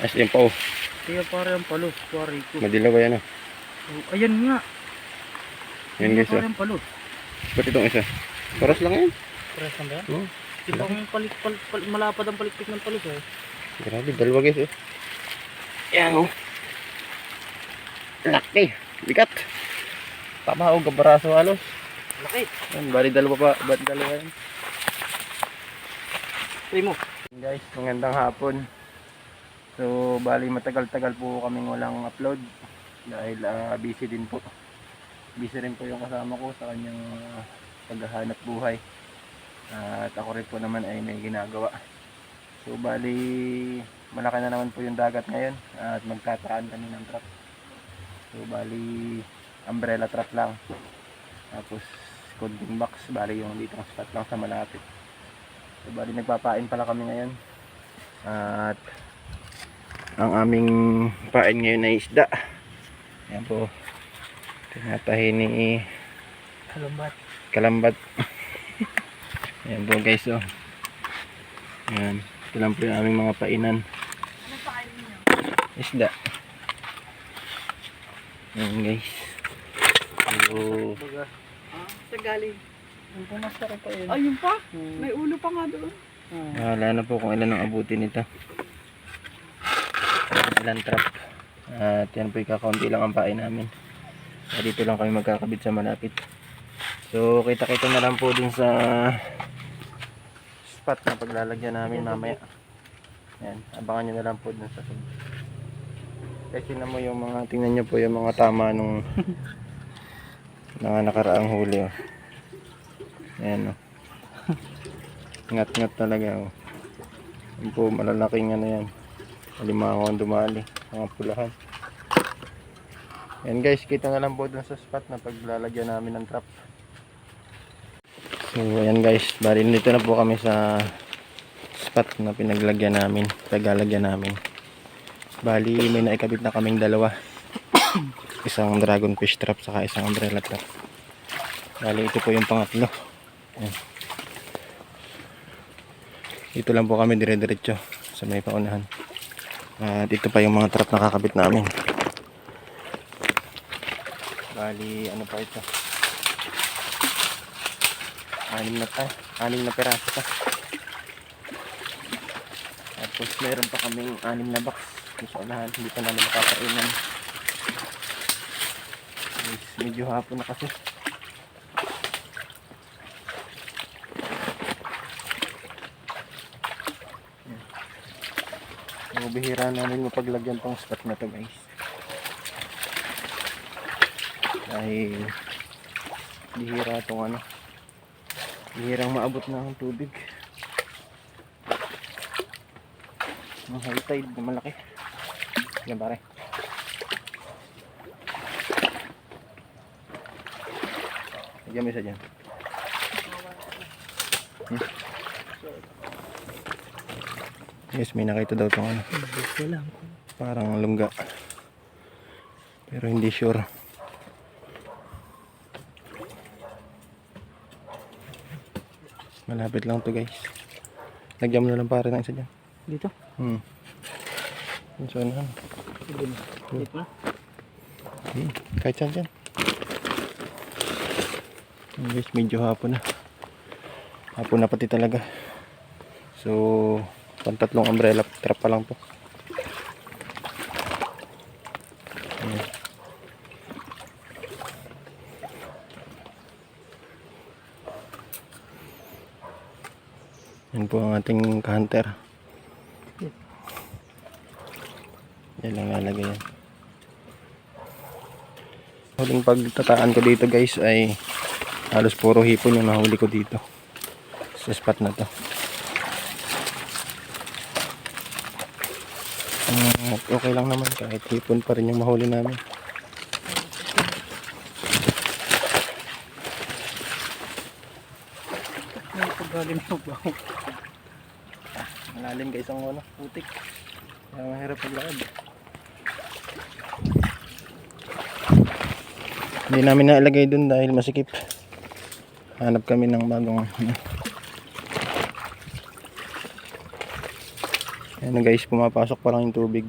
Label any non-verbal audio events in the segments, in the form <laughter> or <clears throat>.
As yun pa oh. Kaya pare ang palo, pare ko. Madilaw yan oh. Oh, ayan nga. Yan guys oh. Pare ang palo. Ba't itong isa? Paras lang yan. Pares lang ba yan? Oh. Di ba kung palit, palit, palit, malapad ang palikpik ng palos eh. Grabe, dalawa guys oh. Yan oh. Laki. Bigat. Tama oh, gabaraso halos. Laki. Yan, bali dalawa pa. Ba't dalawa yan? Try mo. Guys, magandang hapon. So, bali matagal-tagal po kaming walang upload dahil ah, busy din po. Busy rin po yung kasama ko sa kanyang ah, paghahanap buhay. at ako rin po naman ay may ginagawa. So, bali malaki na naman po yung dagat ngayon at magtataan kami ng truck. So, bali umbrella truck lang. Tapos, konting box, bali yung dito spot lang sa malapit. So, bali nagpapain pala kami ngayon. At ang aming pain ngayon ay isda. Yan po. Tinatahi ni Kalumbat. Kalambat. Yan po guys oh. Yan. Ito lang po yung aming mga painan. Isda. Yan guys. So, sa galing. Ang pumasarap pa yun. Ayun pa. Hmm. May ulo pa nga doon. Ah. Wala na po kung ilan ang abutin nito. Ilan trap. At yan po kakaunti lang ang pain namin. At dito lang kami magkakabit sa malapit. So kita-kita na lang po dun sa spot na paglalagyan namin mamaya. Yan, abangan nyo na lang po dun sa sub. Kasi na mo yung mga, tingnan nyo po yung mga tama nung <laughs> mga nakaraang huli. Oh. Ayan oh. Ngat-ngat talaga oh. Yan po malalaking ano yan. Alimango ang dumali. Mga pulahan. Yan guys, kita na lang po dun sa spot na paglalagyan namin ng trap. So ayan guys, bali nito na po kami sa spot na pinaglagyan namin, tagalagyan namin. Bali may naikabit na kaming dalawa. <coughs> isang dragon fish trap saka isang umbrella trap. Bali ito po yung pangatlo. Ayan. Dito lang po kami dire-diretso sa may paunahan. At ito pa yung mga trap na kakabit namin. Bali, ano pa ito? Anim na pa. Anim na peraso pa. Tapos meron pa kaming anim na box. Sa unahan, hindi pa namin nakakainan. Medyo hapon na kasi. So, bihira namin mapaglagyan tong spot na to guys. Dahil bihira tong ano. Bihirang maabot na ang tubig. Ang high tide na malaki. Yan pare. Lagyan mo isa dyan. Hmm. Yes, may nakita daw tong ano. Parang lungga. Pero hindi sure. Malapit lang to guys. Lagyan mo na lang pare ng isa dyan. Dito? Hmm. So, ano? Dito na. Hmm. Kahit saan dyan. Yun, guys, medyo hapon na. Hapon na pati talaga. So, pantatlong umbrella trap pa lang. Ayan. Yan po ang ating hunter. Yan lang lalagay yan. Huling pagtataan ko dito guys ay halos puro hipon yung nahuli ko dito. Sa spot na to. Mm, okay lang naman kahit hipon pa rin yung mahuli namin. May pagalim na ba? Malalim guys ang ano, putik. Kaya mahirap paglakad. Hindi namin nailagay dun dahil masikip. Hanap kami ng bagong ano. Ayan guys, pumapasok pa lang yung tubig.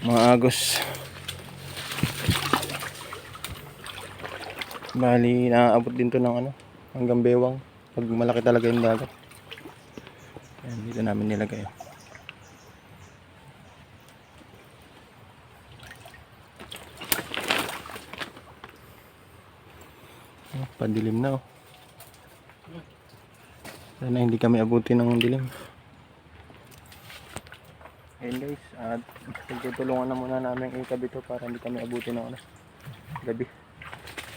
Mga agos. Bali, naaabot din to ng ano, hanggang bewang. Pag malaki talaga yung dagat. Ayan, dito namin nilagay. Oh, padilim na oh. Sana hindi kami abutin ng dilim. Ayun guys, at tutulungan na muna namin itabi to para hindi kami abutin ng ano, gabi.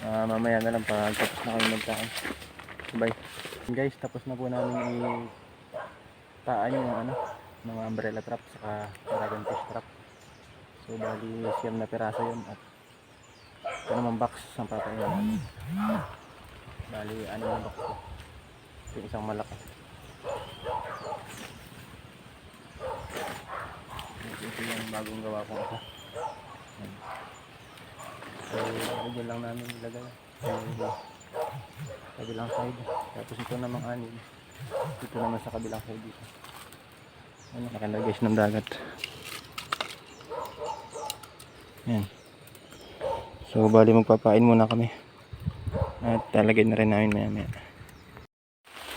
Ah, mamaya na lang pag tapos na kami magkain. Bye. Ayun guys, tapos na po namin i taan yung ano, mga umbrella trap saka dragon fish trap. So bali siyam na piraso yun at ito naman box ang papayin namin. Bali ano yung box ko. Ito isang malaki. Ito yung bagong gawa isa. Yan. So, dyan lang namin nilagay. So, kabilang side. Tapos ito namang anin. Ito naman sa kabilang side dito. Ano, nakanda guys ng dagat. Yan. So, bali magpapain muna kami. At talagay na rin namin maya maya.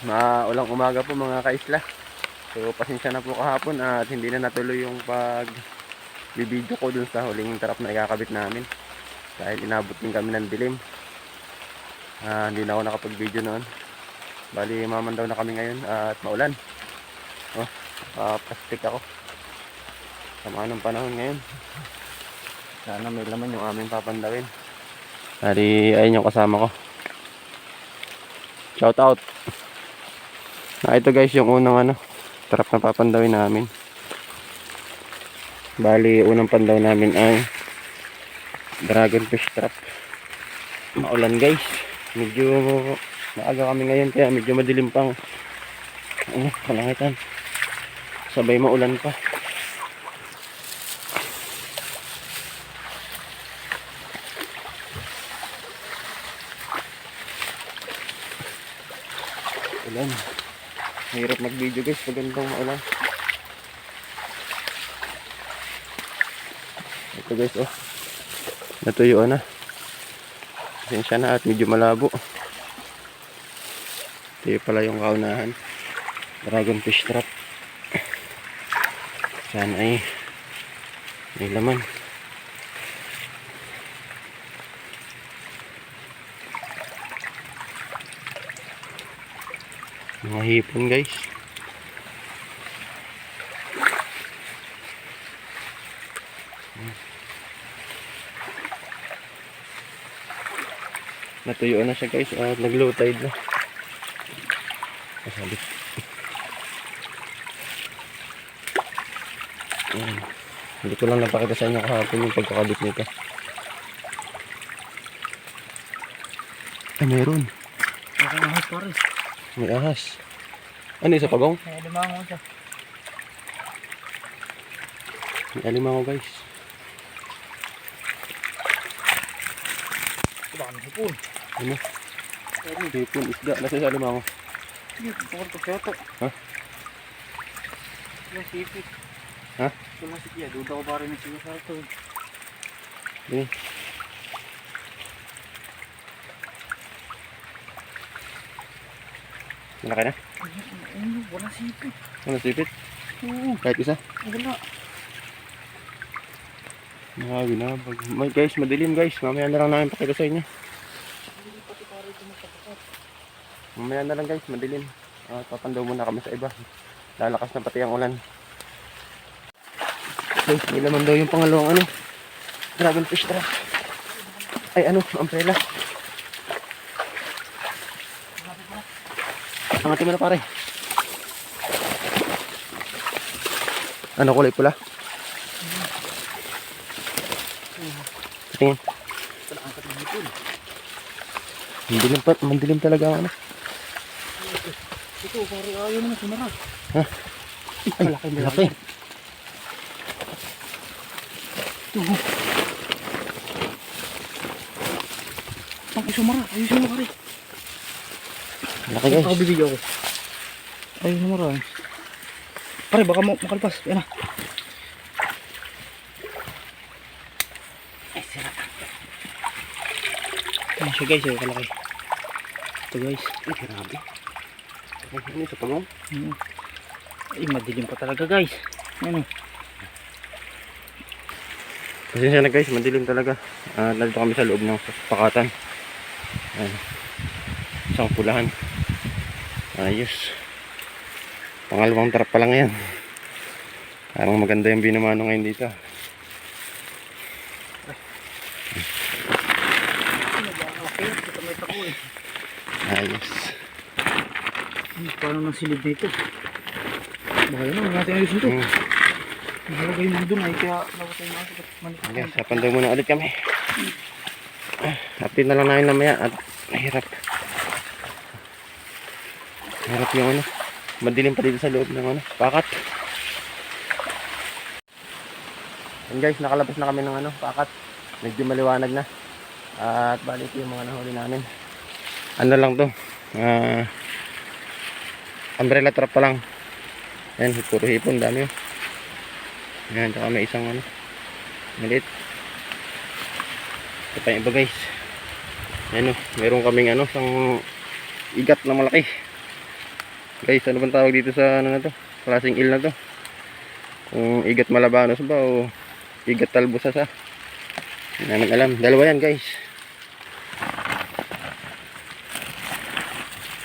Maulang umaga po mga kaisla. So pasensya na po kahapon at hindi na natuloy yung pag bibidyo ko dun sa huling trap na ikakabit namin. Dahil inabot din kami ng dilim. Ah, hindi na ako nakapag-video noon. Bali mamandaw na kami ngayon at maulan. Oh, ah, plastic ako. Sama ng panahon ngayon. Sana may laman yung aming papandawin. Bali, ayun yung kasama ko. Shout out. Ah, ito guys yung unang ano, trap na papandawin namin. Bali, unang pandaw namin ay dragon fish trap. Maulan guys. Medyo maaga kami ngayon kaya medyo madilim pang ano, kalangitan. Sabay maulan pa. Ulan. Mahirap mag-video guys pag ganitong maulan. Ito guys oh. Natuyo na. Pasensya na at medyo malabo. Ito pala yung kaunahan. Dragon fish trap. Sana ay may laman. Mga hipon guys. Natuyo na siya guys at nag low tide na. Kasabit. Ayan. Hindi ko lang napakita sa inyo kahapon yung pagkakabit nito. Ay, meron. Ako na pare. May ahas. Ano yung sa pagong? May alimango siya. May alimango guys. Ang hipon? Ano? Hipon, isda. Nasa sa alimango. Hindi, bukod ko seto. Ha? Yung sipit. Ha? Wala si Kia, duda ko pa rin yung sa ito. Hindi. Malaki na? Ano, wala sipit. Ano sipit? Oo, Kahit isa? wala. Grabe na. Guys, madilim guys. Mamaya na lang namin pakita sa inyo. Hindi pati pare ito magkapakat. Mamaya na lang guys, madilim. Ah, papandaw muna kami sa iba. Lalakas na pati ang ulan. Guys, may laman daw yung pangalawang ano. Dragon fish trap. Ay ano, umbrella. Angatin mo na pare. Ano kulay pula? Tingin. Ang. Mandilim, pa, mandilim talaga ang ano. Ito, pare, ayaw mo na sumara. Ay, Malaki na laki. Ang sumara, ayaw sumara pare. Laki guys. Ako bibigyan ko. Ayaw sumara. Pare, baka mo makalpas. Yan na. Ay, sira. Yan siya guys, eh, kalaki. Ito guys. Ay, grabe. Ay, ano sa pagong? Hmm. Ay, madilim pa talaga guys. Ano? Pasensya na guys, madilim talaga. Ah, nandito kami sa loob ng pakatan. Ayan. Isang pulahan. Ayos. Pangalawang trap pa lang yan. Parang maganda yung binamano ngayon dito. Eh. Ayos. Paano nang silid na ito? Baka yun, huwag natin ayusin ito. Hmm. Nakalagay mo doon ay kaya dapat tayo makasakit. Okay, sapan daw muna ulit kami. Ah, Update na lang namin namaya at mahirap. Mahirap yung ano. Madilim pa dito sa loob ng ano, pakat. And guys, nakalabas na kami ng ano, pakat. Medyo maliwanag na. At balik yung mga nahuli namin. Ano lang to? Ah, umbrella trap pa lang. Yan, puro hipon, dami oh. Yan, tsaka may isang ano, maliit. Ito pa yung iba guys. Yan o, meron kaming ano, isang igat na malaki. Guys, ano bang tawag dito sa ano na to? Klaseng il na to. Kung igat malabanos ba o igat talbusasa. Hindi namin alam. Dalawa yan guys.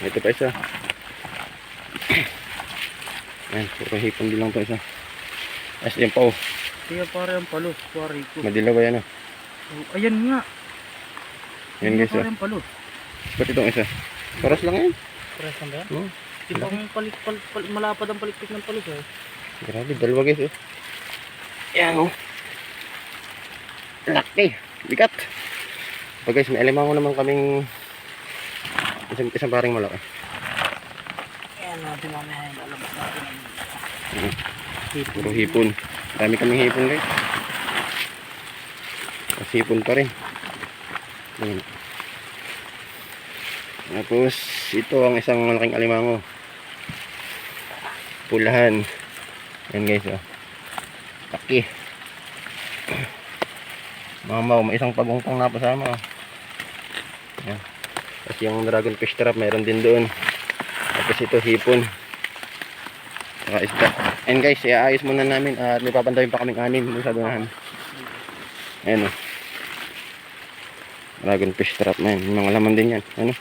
Ito pa isa. Yan, puro hipon din lang to isa. As yan pa oh. Kaya pare ang palo, pare ko. Madilaw ba yan oh. Oh, ayan nga. Yan guys Pare oh. ang palo. Ba't itong isa? Paras lang yan. Pares na ba yan? Oh. Ibang palit, palit, palit, malapad ang palikpik ng palos eh. Grabe, dalawa guys oh. Yan oh. Laki. Bigat. So guys, may alimango naman kaming isang, isang paring malaki. Ayan natin mamaya yung lalabas natin. Hipon. Puro hipon. Dami kaming hipon guys. Mas hipon pa rin. Ayan. Tapos, ito ang isang malaking alimango. Pulahan. Yan guys oh. Laki. <clears throat> Mamaw, may isang pagungtang napasama. oh. Yan. Tapos yung dragon fish trap, mayroon din doon. Tapos ito, hipon. Saka isda. And guys, iaayos muna namin at may papantayin pa kaming anim dun sa dunahan. Ayan o. Dragon fish trap na yan. Mga laman din yan. Ano?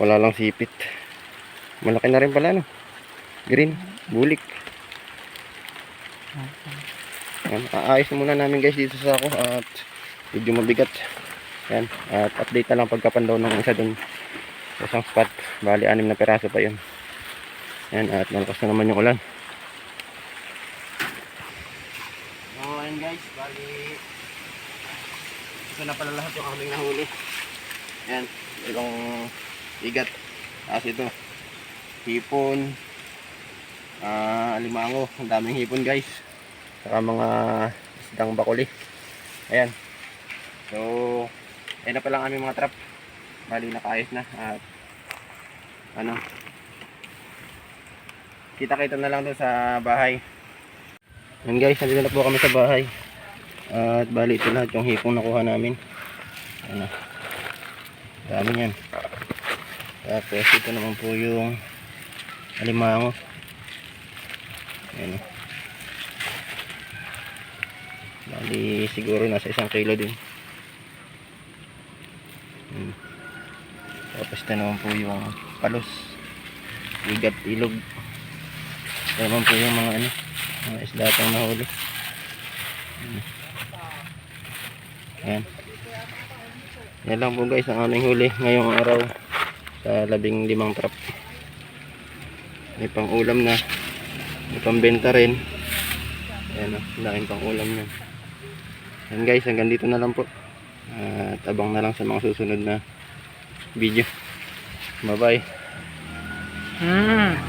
Wala lang sipit. Malaki na rin pala no. Green. Bulik. Yan. Aayos na muna namin guys dito sa ako at medyo mabigat. Yan. At update na lang pagkapandaw ng isa sa isang spot. Bali, anim na peraso pa yun. Yan. At malakas na naman yung ulan. So, ayan guys, bali ito na pala lahat yung aming nahuli. Ayan, itong igat. Tapos ito, hipon, ah alimango, ang daming hipon guys. Saka mga isdang bakuli. Ayan. So, ayan na pala ang aming mga trap. Bali, nakaayos na. At, ano, kita-kita na lang doon sa bahay. Yan guys, nandito na po kami sa bahay. At bali ito lahat yung hipong nakuha namin. Ano. Dami yan. Tapos ito naman po yung alimango. Ayan. Bali siguro nasa isang kilo din. Hmm. Tapos ito naman po yung palos. Igat ilog. Naman po yung mga ano, mga isda pang nahuli. Ayan. Yan lang po guys ang aming huli ngayong araw sa labing limang trap. May pang ulam na. May pambenta rin. Ayan o, laking pang ulam yan. Yan guys, hanggang dito na lang po. At abang na lang sa mga susunod na video. Bye bye. Hmm.